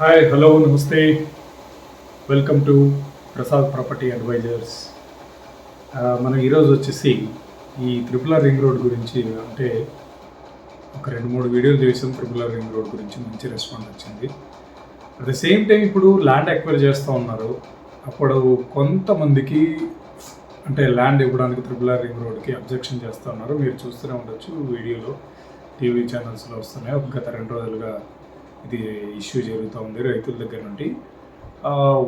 Hi hello నమస్తే. Welcome to Prasad property advisors మనం ఈరోజు వచ్చేసి ఈ త్రిపుల రింగ్ రోడ్ గురించి అంటే ఒక రెండు మూడు వీడియోలు చేసాం త్రిపుల రింగ్ రోడ్ గురించి మంచి రెస్పాన్స్ వచ్చింది. అట్ ద సేమ్ టైం ఇప్పుడు ల్యాండ్ ఎక్వైర్ చేస్తూ ఉన్నారు. అప్పుడు కొంతమందికి అంటే ల్యాండ్ ఇవ్వడానికి త్రిపుల రింగ్ రోడ్కి అబ్జెక్షన్ చేస్తూ ఉన్నారు. మీరు చూస్తూనే ఉండొచ్చు వీడియోలో టీవీ ఛానల్స్లో వస్తున్నాయి. గత రెండు రోజులుగా ఇది ఇష్యూ జరుగుతూ ఉంది రైతుల దగ్గర నుండి.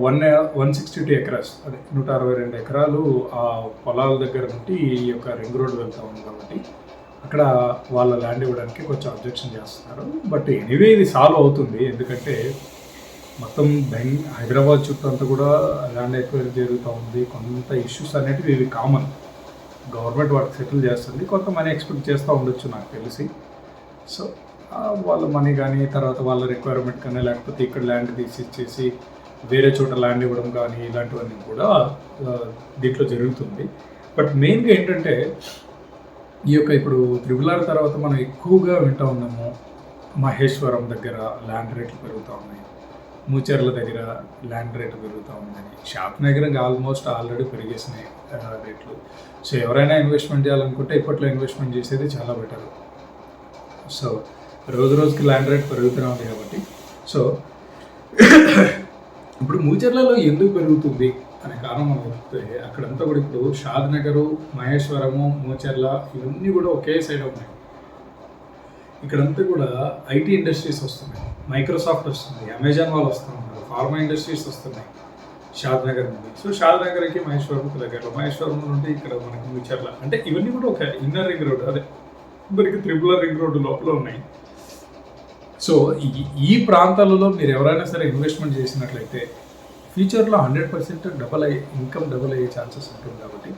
One one sixty two acres అదే నూట అరవై రెండు ఎకరాలు ఆ పొలాల దగ్గర నుండి ఈ యొక్క రింగ్ రోడ్ వెళ్తూ ఉంది కాబట్టి అక్కడ వాళ్ళ ల్యాండ్ ఇవ్వడానికి కొంచెం అబ్జెక్షన్ చేస్తున్నారు. బట్ ఎనీవే ఇది సాల్వ్ అవుతుంది. ఎందుకంటే మొత్తం బెంగ్ హైదరాబాద్ చుట్టూ అంతా కూడా ల్యాండ్ ఎక్వైరీ జరుగుతూ ఉంది. కొంత ఇష్యూస్ అనేటివి ఇవి కామన్. గవర్నమెంట్ వాటికి సెటిల్ చేస్తుంది. కొంత మనీ ఎక్స్పెక్ట్ చేస్తూ ఉండొచ్చు నాకు తెలిసి. సో వాళ్ళ మనీ కానీ తర్వాత వాళ్ళ రిక్వైర్మెంట్ కానీ లేకపోతే ఇక్కడ ల్యాండ్ తీసి ఇచ్చేసి వేరే చోట ల్యాండ్ ఇవ్వడం కానీ ఇలాంటివన్నీ కూడా దీంట్లో జరుగుతుంది. బట్ మెయిన్గా ఏంటంటే ఈ యొక్క ఇప్పుడు త్రిబులార్ తర్వాత మనం ఎక్కువగా వింటూ ఉన్నాము మహేశ్వరం దగ్గర ల్యాండ్ రేట్లు పెరుగుతూ ఉన్నాయి. మూచర్ల దగ్గర ల్యాండ్ రేటు పెరుగుతూ ఉందని. షాప్ నగరంగా ఆల్మోస్ట్ ఆల్రెడీ పెరిగేసినాయి రేట్లు సో ఎవరైనా ఇన్వెస్ట్మెంట్ చేయాలనుకుంటే ఇప్పట్లో ఇన్వెస్ట్మెంట్ చేసేది చాలా బెటర్ సో రోజు రోజుకి ల్యాండ్ రేట్ పెరుగుతూనే ఉంది కాబట్టి. సో ఇప్పుడు మూచర్లలో ఎందుకు పెరుగుతుంది అనే కారణం మనం చెప్తే అక్కడంతా కూడా ఇప్పుడు షాద్ నగరు మహేశ్వరము మూచర్ల ఇవన్నీ కూడా ఒకే సైడ్ ఉన్నాయి. ఇక్కడంతా కూడా ఐటీ ఇండస్ట్రీస్ వస్తున్నాయి. మైక్రోసాఫ్ట్ వస్తుంది అమెజాన్ వాళ్ళు వస్తున్నారు ఫార్మా ఇండస్ట్రీస్ వస్తున్నాయి షాద్ నగర్ నుండి. సో షాద్ నగర్కి మహేశ్వరంకి దగ్గరలో మహేశ్వరం నుండి ఇక్కడ మనకి మూచర్ల అంటే ఇవన్నీ కూడా ఒక ఇన్నర్ రింగ్ రోడ్ అదే మనకి త్రిపుల రింగ్ రోడ్డు లోపల ఉన్నాయి. సో ఈ- ఈ ప్రాంతాలలో మీరు ఎవరైనా సరే ఇన్వెస్ట్మెంట్ చేసినట్లయితే ఫ్యూచర్లో హండ్రెడ్ పర్సెంట్ డబల్ అయ్యే ఇన్కమ్ డబల్ అయ్యే ఛాన్సెస్ ఉంటుంది కాబట్టి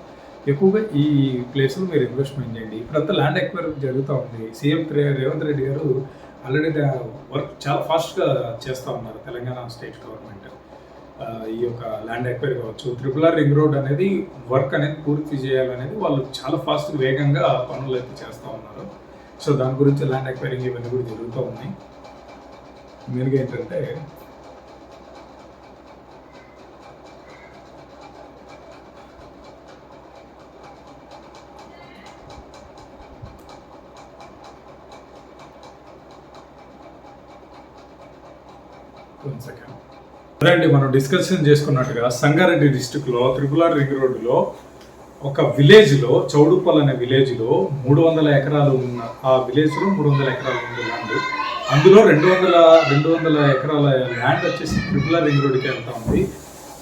ఎక్కువగా ఈ ప్లేస్లో మీరు ఇన్వెస్ట్మెంట్ చేయండి. ఇప్పుడంతా ల్యాండ్ ఎక్వైర్ జరుగుతూ ఉంది. సీఎం రేవంత్ రెడ్డి గారు ఆల్రెడీ వర్క్ చాలా ఫాస్ట్గా చేస్తూ ఉన్నారు తెలంగాణ స్టేట్ గవర్నమెంట్ ఈ యొక్క ల్యాండ్ ఎక్వైర్ కావచ్చు త్రిపుల్ ఆర్ రింగ్ రోడ్ అనేది వర్క్ అనేది పూర్తి చేయాలనేది వాళ్ళు చాలా ఫాస్ట్ వేగంగా పనులు అయితే చేస్తూ ఉన్నారు. సో దాని గురించి ల్యాండ్ ఎక్వైరింగ్ ఇవన్నీ కూడా జరుగుతూ ఉన్నాయి. మెయిన్గా ఏంటంటే సెకండ్ మనం డిస్కషన్ చేసుకున్నట్టుగా సంగారెడ్డి డిస్టిక్లో త్రిపులార్ రింగ్ రోడ్డులో ఒక విలేజ్లో చౌడుపల్ అనే విలేజ్లో మూడు వందల ఎకరాలు ఉన్న ఆ విలేజ్లో మూడు వందల ఎకరాలు ఉంది ల్యాండ్ అందులో రెండు వందల రెండు వందల ఎకరాల ల్యాండ్ వచ్చేసి ట్రిపుల్ రింగ్ రోడ్కి వెళ్తా ఉంది.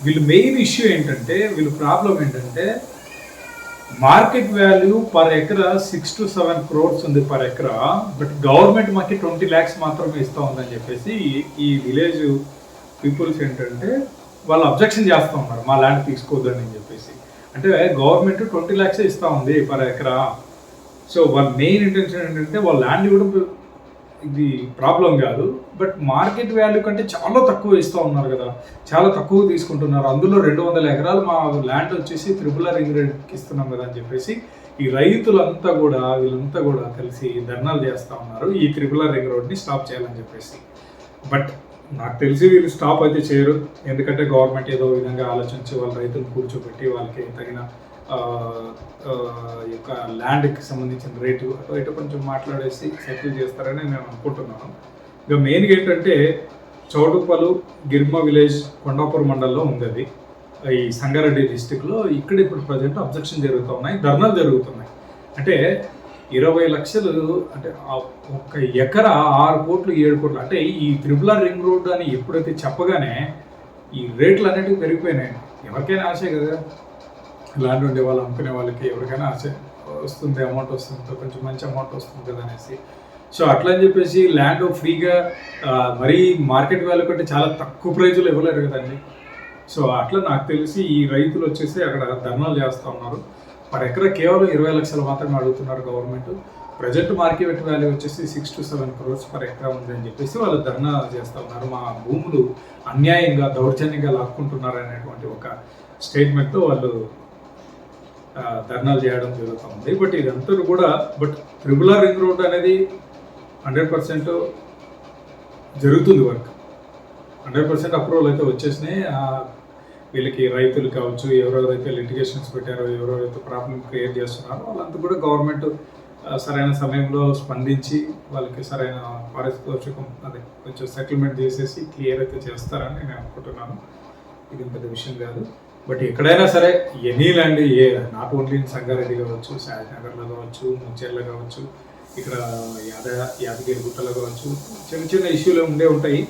వీళ్ళు మెయిన్ ఇష్యూ ఏంటంటే వీళ్ళు ప్రాబ్లం ఏంటంటే మార్కెట్ వాల్యూ పర్ ఎకరా సిక్స్ టు సెవెన్ క్రోర్స్ ఉంది పర్ ఎకరా బట్ గవర్నమెంట్ మాకి ట్వంటీ ల్యాక్స్ మాత్రమే ఇస్తూ ఉందని చెప్పేసి ఈ- ఈ విలేజ్ పీపుల్స్ ఏంటంటే వాళ్ళు అబ్జెక్షన్ చేస్తూ ఉన్నారు మా ల్యాండ్ తీసుకోవద్దని చెప్పేసి. అంటే గవర్నమెంట్ ట్వంటీ ల్యాక్స్ ఇస్తా ఉంది పర్ ఎకరా సో వాళ్ళ మెయిన్ ఇంటెన్షన్ ఏంటంటే వాళ్ళ ల్యాండ్ ఇవ్వడం ఇది ప్రాబ్లం కాదు. బట్ మార్కెట్ వాల్యూ కంటే చాలా తక్కువ ఇస్తూ ఉన్నారు కదా. చాలా తక్కువ తీసుకుంటున్నారు. అందులో రెండు వందల ఎకరాలు మా ల్యాండ్ వచ్చేసి త్రిపుల రింగ్ రేట్కి ఇస్తున్నాం కదా అని చెప్పేసి ఈ రైతులంతా కూడా వీళ్ళంతా కూడా కలిసి ధర్నాలు చేస్తూ ఉన్నారు. ఈ త్రిపుల రింగ్ రోడ్ని స్టాప్ చేయాలని చెప్పేసి. బట్ నాకు తెలిసి వీళ్ళు స్టాప్ అయితే చేయరు. ఎందుకంటే గవర్నమెంట్ ఏదో విధంగా ఆలోచించి వాళ్ళ రైతులు కూర్చోబెట్టి వాళ్ళకి తగిన యొక్క ల్యాండ్కి సంబంధించిన రేటు అటు ఇటు కొంచెం మాట్లాడేసి సెటిల్ చేస్తారని నేను అనుకుంటున్నాను. ఇక మెయిన్గా ఏంటంటే చౌటుప్పలు గిర్మ విలేజ్ కొండాపూర్ మండలంలో ఉంది అది. ఈ సంగారెడ్డి డిస్టిక్లో ఇక్కడ ఇప్పుడు ప్రజెంట్ అబ్జెక్షన్ జరుగుతూ ఉన్నాయి ధర్నాలు జరుగుతున్నాయి. అంటే ఇరవై లక్షలు అంటే ఒక ఎకరా ఆరు కోట్లు ఏడు కోట్లు. అంటే ఈ త్రిపుల రింగ్ రోడ్డు అని ఎప్పుడైతే చెప్పగానే ఈ రేట్లు అనేటివి పెరిగిపోయినాయి. ఎవరికైనా ఆశే కదా? ల్యాండ్ ఉండే వాళ్ళు అమ్ముకునే వాళ్ళకి ఎవరికైనా ఆశ. వస్తుంది అమౌంట్ వస్తుంది కొంచెం మంచి అమౌంట్ వస్తుంది కదా అనేసి. సో అట్లా అని చెప్పేసి ల్యాండ్ ఫ్రీగా మరీ మార్కెట్ వాల్యూ కంటే చాలా తక్కువ ప్రైజ్లో ఇవ్వలేరు కదండి. సో అట్లా నాకు తెలిసి ఈ రైతులు వచ్చేసి అక్కడ ధర్నాలు చేస్తూ ఉన్నారు. పర్ ఎకరా కేవలం ఇరవై లక్షలు మాత్రమే అడుగుతున్నారు గవర్నమెంట్ ప్రజెంట్ మార్కెట్ వాల్యూ వచ్చేసి six to seven crores per ఎకరా ఉందని చెప్పేసి వాళ్ళు ధర్నా చేస్తూ ఉన్నారు. మా భూములు అన్యాయంగా దౌర్జన్యంగా లాక్కుంటున్నారు అనేటువంటి ఒక స్టేట్మెంట్తో వాళ్ళు ధర్నాలు చేయడం జరుగుతూ ఉంది. బట్ ఇదంతా కూడా బట్ త్రిబుల్ రింగ్ రోడ్ అనేది హండ్రెడ్ పర్సెంట్ జరుగుతుంది వర్క్ హండ్రెడ్ పర్సెంట్ అప్రూవల్ అయితే వచ్చేసినాయి. వీళ్ళకి రైతులు కావచ్చు ఎవరెవరైతే లిటిగేషన్స్ పెట్టారో ఎవరెవరైతే ప్రాబ్లం క్రియేట్ చేస్తున్నారో వాళ్ళంతా కూడా గవర్నమెంట్ సరైన సమయంలో స్పందించి వాళ్ళకి సరైన పారితోషికం అదే కొంచెం సెటిల్మెంట్ చేసేసి క్లియర్ అయితే చేస్తారని నేను అనుకుంటున్నాను. ఇది పెద్ద విషయం కాదు. బట్ ఎక్కడైనా సరే any land a not only Sangareddy కావచ్చు నగర్లో కావచ్చు ముంచెర్లో కావచ్చు ఇక్కడ యాద యాదగిరి గుట్టలో కావచ్చు చిన్న చిన్న ఇష్యూలు ఉండే ఉంటాయి.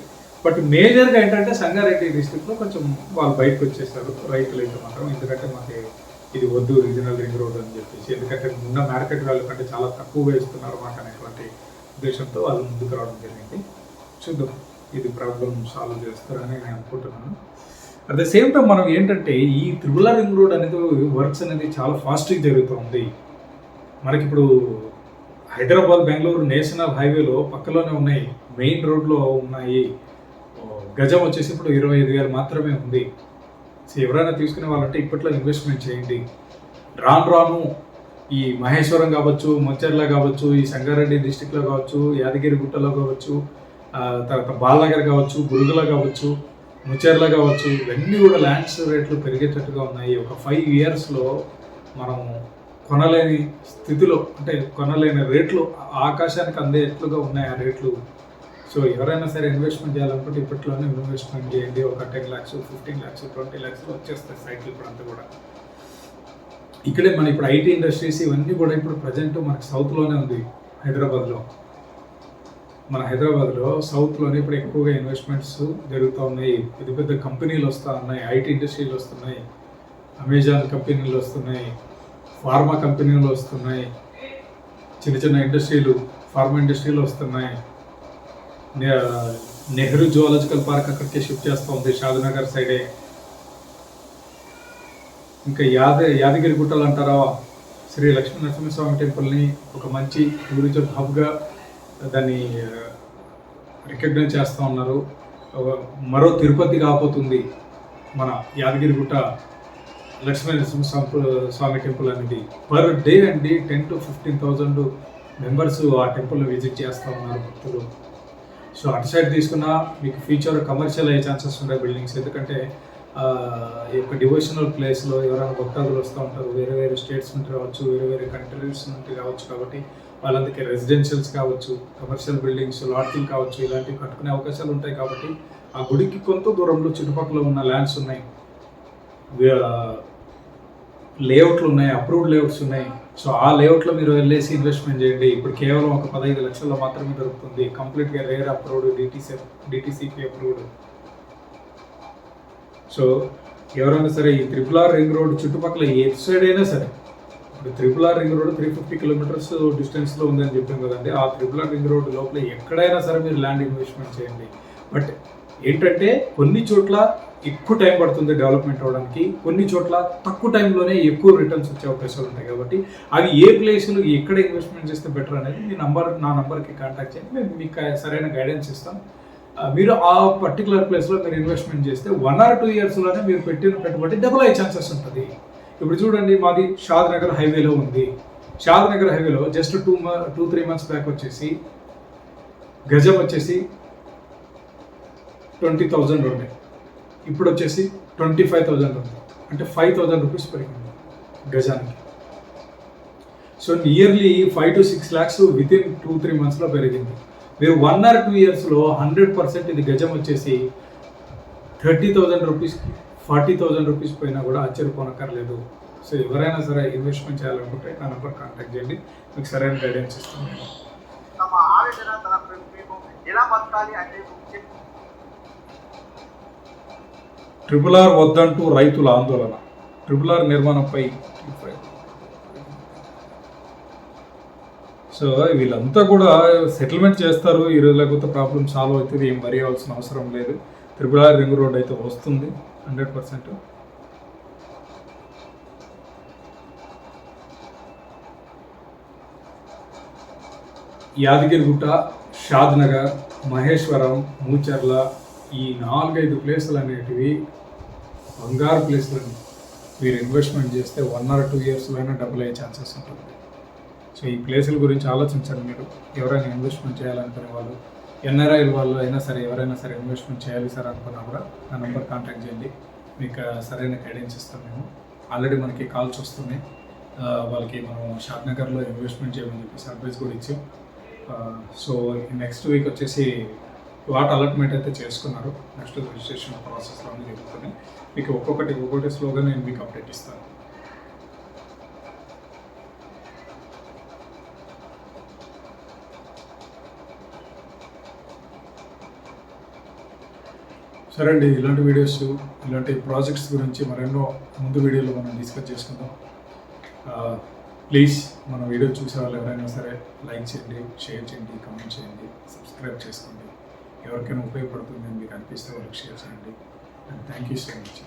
బట్ మేజర్గా ఏంటంటే సంగారెడ్డి డిస్ట్రిక్ట్లో కొంచెం వాళ్ళు బయటకు వచ్చేస్తారు రైతులు అయితే మాత్రం. ఎందుకంటే మాకు ఇది వద్దు రీజనల్ రింగ్ రోడ్ అని చెప్పేసి. ఎందుకంటే ఉన్న మార్కెట్ వాల్యూ కంటే చాలా తక్కువ వేస్తున్నారు మాకు అనేటువంటి ఉద్దేశంతో వాళ్ళు ముందుకు రావడం జరిగింది. చూద్దాం ఇది ప్రాబ్లం సాల్వ్ చేస్తారని నేను అనుకుంటున్నాను. అట్ ద సేమ్ టైం మనం ఏంటంటే ఈ త్రిబుల రింగ్ రోడ్ అనేది వర్క్స్ అనేది చాలా ఫాస్ట్గా జరుగుతుంది మనకి ఇప్పుడు హైదరాబాద్ బెంగళూరు నేషనల్ హైవేలో పక్కలోనే ఉన్నాయి మెయిన్ రోడ్లో ఉన్నాయి. గజం వచ్చేసి ఇప్పుడు ఇరవై ఐదు వేలు మాత్రమే ఉంది. సో ఎవరైనా తీసుకునే వాళ్ళంటే ఇప్పట్లో ఇన్వెస్ట్మెంట్ చేయండి. రాను రాను ఈ మహేశ్వరం కావచ్చు మొచ్చర్ల కావచ్చు ఈ సంగారెడ్డి డిస్టిక్లో కావచ్చు యాదగిరి గుట్టలో కావచ్చు తర్వాత బాలనగర్ కావచ్చు గురుగుల కావచ్చు ముచ్చేర్ల కావచ్చు ఇవన్నీ కూడా ల్యాండ్స్ రేట్లు పెరిగేటట్టుగా ఉన్నాయి. ఒక ఫైవ్ ఇయర్స్లో మనం కొనలేని స్థితిలో అంటే కొనలేని రేట్లు ఆకాశానికి అందేట్లుగా ఉన్నాయి ఆ రేట్లు. సో ఎవరైనా సరే ఇన్వెస్ట్మెంట్ చేయాలనుకుంటే ఇప్పట్లోనే ఇన్వెస్ట్మెంట్ చేయండి. ఒక ten lakhs fifteen lakhs twenty lakhs వచ్చేస్తాయి సైకిల్ ఇప్పుడు అంతా కూడా. ఇక్కడే మన ఇప్పుడు ఐటీ ఇండస్ట్రీస్ ఇవన్నీ కూడా ఇప్పుడు ప్రజెంట్ మనకి సౌత్లోనే ఉంది హైదరాబాద్లో. మన హైదరాబాద్లో సౌత్లోనే ఇప్పుడు ఎక్కువగా ఇన్వెస్ట్మెంట్స్ జరుగుతూ ఉన్నాయి. పెద్ద పెద్ద కంపెనీలు వస్తూ ఉన్నాయి. ఐటీ ఇండస్ట్రీలు వస్తున్నాయి. అమెజాన్ కంపెనీలు వస్తున్నాయి. ఫార్మా కంపెనీలు వస్తున్నాయి. చిన్న చిన్న ఇండస్ట్రీలు ఫార్మా ఇండస్ట్రీలు వస్తున్నాయి. నెహ్రూ జువాలజికల్ పార్క్ అక్కడికి షిఫ్ట్ చేస్తూ ఉంది షాద్నగర్ సైడే. ఇంకా యాద యాదగిరి గుట్టలు అంటారా? శ్రీ లక్ష్మీ నరసింహస్వామి టెంపుల్ని ఒక మంచి టూరిజం హబ్గా దాన్ని రికగ్నైజ్ చేస్తూ ఉన్నారు. మరో తిరుపతి కాబోతుంది మన యాదగిరి గుట్ట లక్ష్మీ నరసింహస్వామి స్వామి టెంపుల్ అనేది. పర్ డే అండి ten to fifteen thousand members ఆ టెంపుల్ని విజిట్ చేస్తూ ఉన్నారు భక్తులు. సో అటు సైడ్ తీసుకున్నా మీకు ఫ్యూచర్ కమర్షియల్ అయ్యే ఛాన్సెస్ ఉంటాయి బిల్డింగ్స్ ఎందుకంటే ఈ యొక్క డివోషనల్ ప్లేస్లో ఎవరైనా భక్తాదులు వస్తూ ఉంటారు. వేరే వేరే స్టేట్స్ నుండి రావచ్చు వేరే వేరే కంట్రీస్ నుండి రావచ్చు కాబట్టి వాళ్ళందరికీ రెసిడెన్షియల్స్ కావచ్చు కమర్షియల్ బిల్డింగ్స్ లాడ్జింగ్ కావచ్చు ఇలాంటివి కట్టుకునే అవకాశాలు ఉంటాయి కాబట్టి ఆ గుడికి కొంత దూరంలో చుట్టుపక్కల ఉన్న ల్యాండ్స్ ఉన్నాయి. లేఅవుట్లు ఉన్నాయి అప్రూవ్డ్ లేఅవుట్స్ ఉన్నాయి. సో ఆ లేఅవుట్లో మీరు వెళ్ళేసి ఇన్వెస్ట్మెంట్ చేయండి. ఇప్పుడు కేవలం ఒక పదహైదు లక్షల్లో మాత్రమే దొరుకుతుంది. కంప్లీట్గా rare approved DTC DTCP approved. So ఎవరైనా సరే ఈ త్రిపుల్ ఆర్ రింగ్ రోడ్ చుట్టుపక్కల ఏ సైడ్ అయినా సరే ఇప్పుడు triple R ring road three fifty kilometres డిస్టెన్స్లో ఉందని చెప్పాం కదండి. ఆ త్రిపుల్ ఆర్ రింగ్ రోడ్ లోపల ఎక్కడైనా సరే మీరు ల్యాండ్ ఇన్వెస్ట్మెంట్ చేయండి. బట్ ఏంటంటే కొన్ని చోట్ల ఎక్కువ టైం పడుతుంది డెవలప్మెంట్ అవ్వడానికి కొన్ని చోట్ల తక్కువ టైంలోనే ఎక్కువ రిటర్న్స్ వచ్చే అవకాశాలు ఉంటాయి కాబట్టి అవి ఏ ప్లేసులు ఎక్కడ ఇన్వెస్ట్మెంట్ చేస్తే బెటర్ అనేది మీ నంబర్ నా నంబర్కి కాంటాక్ట్ చేయండి. మేము మీకు సరైన గైడెన్స్ ఇస్తాం. మీరు ఆ పర్టికులర్ ప్లేస్లో మీరు ఇన్వెస్ట్మెంట్ చేస్తే వన్ ఆర్ టూ ఇయర్స్లోనే మీరు పెట్టిన పెట్టుబడి డబుల్ అయ్యే ఛాన్సెస్ ఉంటుంది. ఇప్పుడు చూడండి మాది షాద్ నగర్ హైవేలో ఉంది. షాద్ నగర్ హైవేలో just two two three months back వచ్చేసి గజం వచ్చేసి ట్వంటీ థౌజండ్ ఉండే. ఇప్పుడు వచ్చేసి ట్వంటీ ఫైవ్ థౌజండ్ ఉంది. అంటే ఫైవ్ థౌజండ్ రూపీస్ పెరిగింది గజానికి. So nearly five to six lakhs within two three మంత్స్లో పెరిగింది. మీరు వన్ ఆర్ టూ ఇయర్స్లో హండ్రెడ్ పర్సెంట్ ఇది గజం వచ్చేసి థర్టీ థౌజండ్ రూపీస్కి ఫార్టీ థౌజండ్ రూపీస్ పోయినా కూడా ఆశ్చర్యపోనక్కర్లేదు సో ఎవరైనా సరే ఇన్వెస్ట్మెంట్ చేయాలనుకుంటే నా నెంబర్ కాంటాక్ట్ చేయండి. మీకు సరైన గైడెన్స్ ఇస్తాను. నేను తమ ఆవేదన తన ఎలా బతకాలి అంటే చెప్పి ట్రిపుల్ ఆర్ వద్దంటూ రైతుల ఆందోళన. ట్రిపుల్ ఆర్ నిర్మాణంపై సో వీళ్ళంతా కూడా సెటిల్మెంట్ చేస్తారు. ఈ రోజుల లేకపోతే ప్రాబ్లం సాల్వ్ అవుతుంది. ఏం వరి అవ్వాల్సిన అవసరం లేదు. ట్రిపుల్ ఆర్ రింగ్ రోడ్ అయితే వస్తుంది. Hundred percent. యాదగిరిగుట్ట షాద్నగర్ మహేశ్వరం మూచర్ల ఈ నాలుగైదు ప్లేసులు అనేటివి బంగారు ప్లేస్లను మీరు ఇన్వెస్ట్మెంట్ చేస్తే వన్ ఆర్ టూ ఇయర్స్లో అయినా డబుల్ అయ్యే ఛాన్సెస్ ఉంటుంది. సో ఈ ప్లేసుల గురించి ఆలోచించండి మీరు. ఎవరైనా ఇన్వెస్ట్మెంట్ చేయాలనుకునే వాళ్ళు ఎన్ఆర్ఐ వాళ్ళు అయినా సరే ఎవరైనా సరే ఇన్వెస్ట్మెంట్ చేయాలి సార్ అనుకున్నా కూడా నా నెంబర్ కాంటాక్ట్ చేయండి. మీకు సరైన గైడెన్స్ ఇస్తాం మేము. ఆల్రెడీ మనకి కాల్స్ వస్తున్నాయి. వాళ్ళకి మనం షాప్ నగర్లో ఇన్వెస్ట్మెంట్ చేయమని చెప్పేసి అడ్వైస్ కూడా ఇచ్చాం. సో నెక్స్ట్ వీక్ వచ్చేసి వాట్ అలాట్మెంట్ అయితే చేసుకున్నారు. నెక్స్ట్ రిజిస్ట్రేషన్ ప్రాసెస్లో జరుగుతుంది మీకు ఒక్కొక్కటి ఒక్కొక్కటి స్లోగా నేను మీకు అప్డేట్ ఇస్తాను. సరే అండి ఇలాంటి వీడియోస్ ఇలాంటి ప్రాజెక్ట్స్ గురించి మరెన్నో ముందు వీడియోలో మనం డిస్కస్ చేసుకుందాం. ప్లీజ్ మన వీడియో చూసే వాళ్ళు ఎవరైనా సరే లైక్ చేయండి షేర్ చేయండి కామెంట్ చేయండి సబ్స్క్రైబ్ చేసుకోండి. ఎవరికైనా ఉపయోగపడుతుందని మీకు అనిపిస్తే వాళ్ళకి షేర్ చేయండి. And thank you so much